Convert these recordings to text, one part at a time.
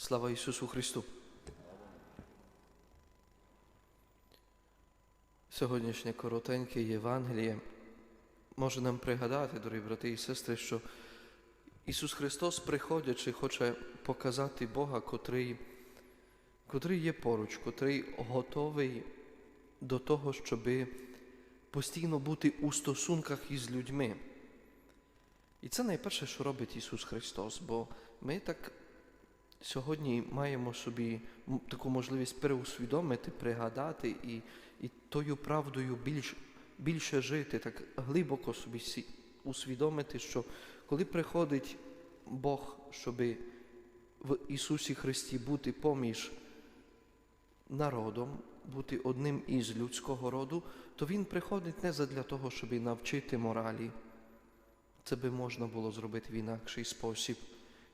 Слава Ісусу Христу! Сьогоднішнє коротеньке Євангеліє може нам пригадати, дорогі брати і сестри, що Ісус Христос, приходячи, хоче показати Бога, котрий, котрий є поруч, котрий готовий до того, щоб постійно бути у стосунках із людьми. І це найперше, що робить Ісус Христос, бо ми так сьогодні маємо собі таку можливість переусвідомити, пригадати і, і тою правдою більш, більше жити, так глибоко собі усвідомити, що коли приходить Бог, щоби в Ісусі Христі бути поміж народом, бути одним із людського роду, то Він приходить не задля того, щоб навчити моралі. Це би можна було зробити в інакший спосіб.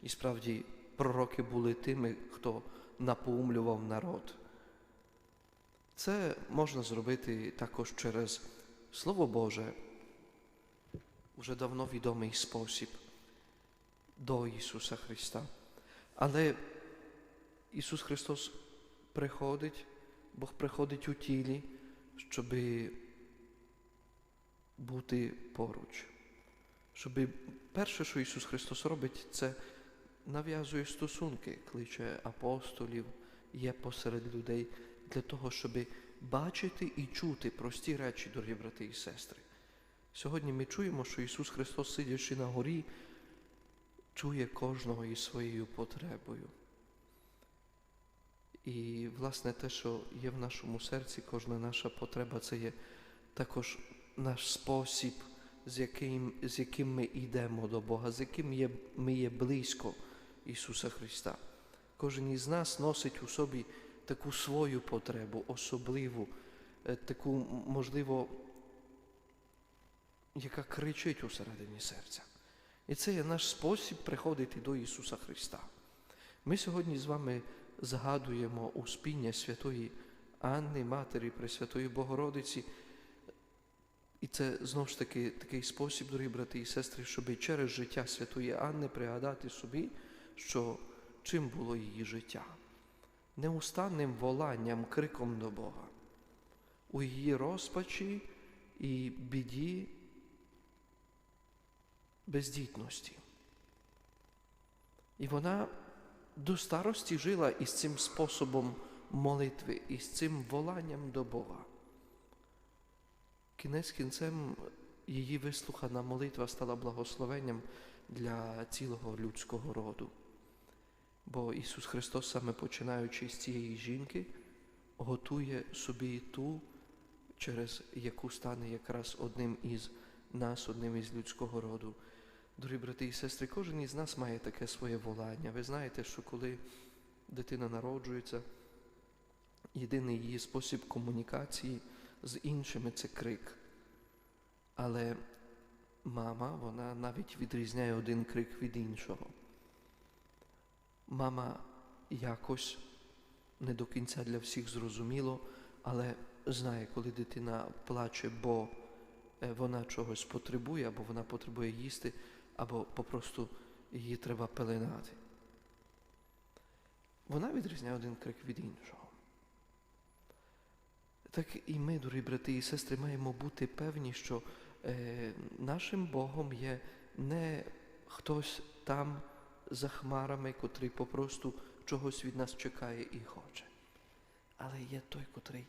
І справді пророки були тими, хто напоумлював народ. Це можна зробити також через Слово Боже, вже давно відомий спосіб до Ісуса Христа. Але Ісус Христос приходить, Бог приходить у тілі, щоби бути поруч. Щоб перше, що Ісус Христос робить, це нав'язує стосунки, кличе апостолів, є посеред людей для того, щоб бачити і чути прості речі, дорогі брати і сестри. Сьогодні ми чуємо, що Ісус Христос, сидячи на горі, чує кожного із своєю потребою. І, власне, те, що є в нашому серці, кожна наша потреба, це є також наш спосіб, з яким, з яким ми йдемо до Бога, з яким є, ми є близько Ісуса Христа. Кожен із нас носить у собі таку свою потребу, особливу, е, таку, можливо, яка кричить усередині серця. І це є наш спосіб приходити до Ісуса Христа. Ми сьогодні з вами згадуємо успіння святої Анни, Матері Пресвятої Богородиці. І це знову ж таки такий спосіб, дорогі брати і сестри, щоб через життя святої Анни пригадати собі, що чим було її життя? Неустанним воланням, криком до Бога. У її розпачі і біді бездітності. І вона до старості жила із цим способом молитви, із цим воланням до Бога. Кінець кінцем її вислухана молитва стала благословенням для цілого людського роду. Бо Ісус Христос, саме починаючи з цієї жінки, готує собі ту, через яку стане якраз одним із нас, одним із людського роду. Дорогі брати і сестри, кожен із нас має таке своє волання. Ви знаєте, що коли дитина народжується, єдиний її спосіб комунікації з іншими це крик. Але мама, вона навіть відрізняє один крик від іншого. Мама якось не до кінця для всіх зрозуміло, але знає, коли дитина плаче, бо е, вона чогось потребує, або вона потребує їсти, або попросту її треба пеленати. Вона відрізняє один крик від іншого. Так і ми, дорогі брати і сестри, маємо бути певні, що е, нашим Богом є не хтось там за хмарами, котрий попросту чогось від нас чекає і хоче. Але є той, котрий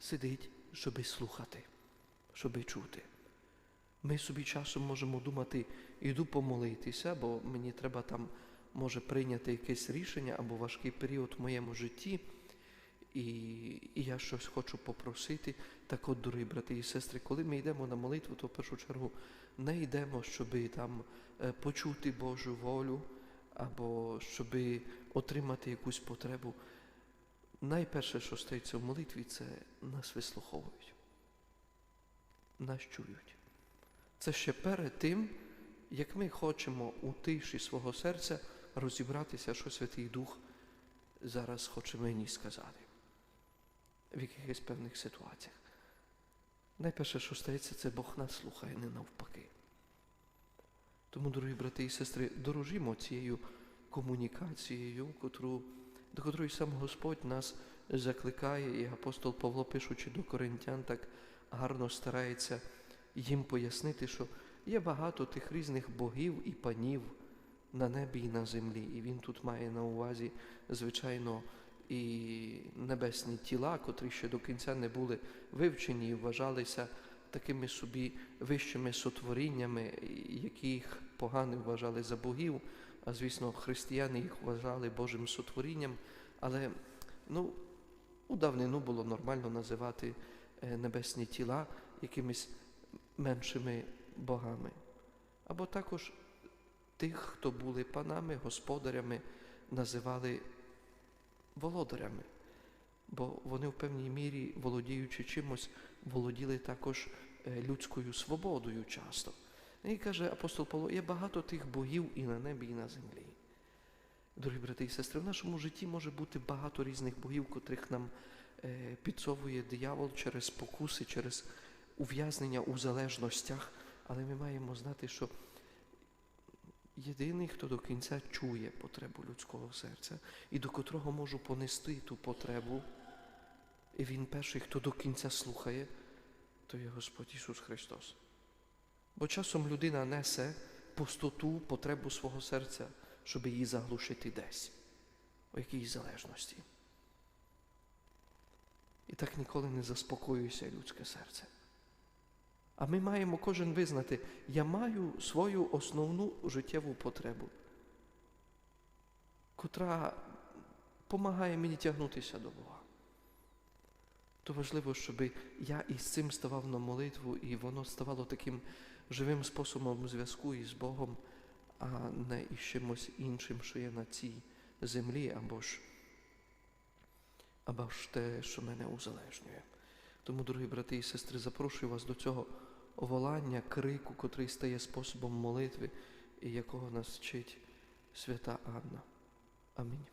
сидить, щоби слухати, щоби чути. Ми собі часом можемо думати, іду помолитися, бо мені треба там може прийняти якесь рішення або важкий період в моєму житті, і, і я щось хочу попросити. Так от, дорогі брати і сестри, коли ми йдемо на молитву, то в першу чергу не йдемо, щоби там е, почути Божу волю або щоби отримати якусь потребу. Найперше, що стається в молитві, це нас вислуховують, нас чують. Це ще перед тим, як ми хочемо у тиші свого серця розібратися, що Святий Дух зараз хоче мені сказати в якихось певних ситуаціях. Найперше, що стається, це Бог нас слухає, не навпаки. Тому, дорогі брати і сестри, дорожімо цією комунікацією, котру, до котрої сам Господь нас закликає, і апостол Павло, пишучи до коринтян, так гарно старається їм пояснити, що є багато тих різних богів і панів на небі і на землі. І він тут має на увазі, звичайно, і небесні тіла, котрі ще до кінця не були вивчені і вважалися такими собі вищими сотворіннями, яких погани вважали за богів, а звісно, християни їх вважали Божим сотворінням. Але ну, у давнину було нормально називати е, небесні тіла якимись меншими богами. Або також тих, хто були панами, господарями, називали володарями, бо вони в певній мірі, володіючи чимось, володіли також е, людською свободою часто. І каже апостол Павло, є багато тих богів і на небі, і на землі. Дорогі брати і сестри, в нашому житті може бути багато різних богів, котрих нам е, підсовує диявол через покуси, через ув'язнення у залежностях, але ми маємо знати, що єдиний, хто до кінця чує потребу людського серця і до котрого можу понести ту потребу, і Він перший, хто до кінця слухає, то є Господь Ісус Христос. Бо часом людина несе пустоту, потребу свого серця, щоб її заглушити десь, у якійсь залежності. І так ніколи не заспокоюється людське серце. А ми маємо кожен визнати, я маю свою основну життєву потребу, котра допомагає мені тягнутися до Бога. То важливо, щоб я із цим ставав на молитву, і воно ставало таким живим способом зв'язку із Богом, а не із чимось іншим, що є на цій землі, або ж, або ж те, що мене узалежнює. Тому, дорогі брати і сестри, запрошую вас до цього волання, крику, котрий стає способом молитви, і якого нас вчить свята Анна. Амінь.